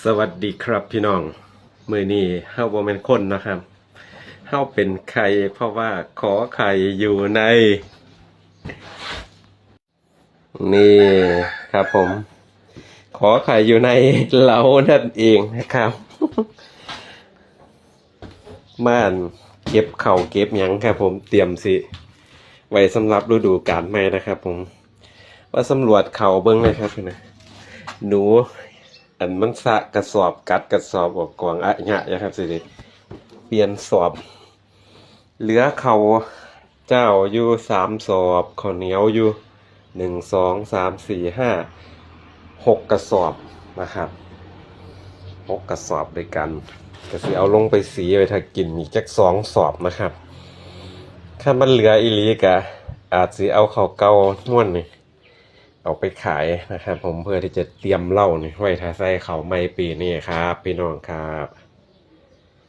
สวัสดีครับพี่น้อง มือนี้เฮาบ่แม่นคนนะครับเฮาเป็นใครเพราะว่าขอไข่อยู่ใน นี่ครับผม ขอไข่อยู่ในเหลานั่นเองนะครับม่านเก็บเข่าเก็บหยังครับผมเตรียมสิ ไว้สำหรับฤดูกาลใหม่นะครับผม ว่าสำรวจเข่าเบิ้งเลยครับนะหนู อันมันสะกระสอบกัดกระสอบออกกวางอะหยะนะครับสิเดเปลี่ยนสอบ เหลือเขาเจ้าอยู่สามสอบข้าวเหนียวอยู่หนึ่งสองสามสี่ห้าหกกระสอบนะครับหกกระสอบด้วยกันก็สิเอาลงไปสีไปถ้ากินอีกจักสองสอบนะครับ ถ้ามันเหลืออีลีกะอาจสิเอาเขาเกาม้วนนี่ เอาไปขายนะครับ ผมเพื่อที่จะเตรียมเหล้านี่ไว้ทาใส่เขาไม่ปีนี้ครับ พี่น้องครับ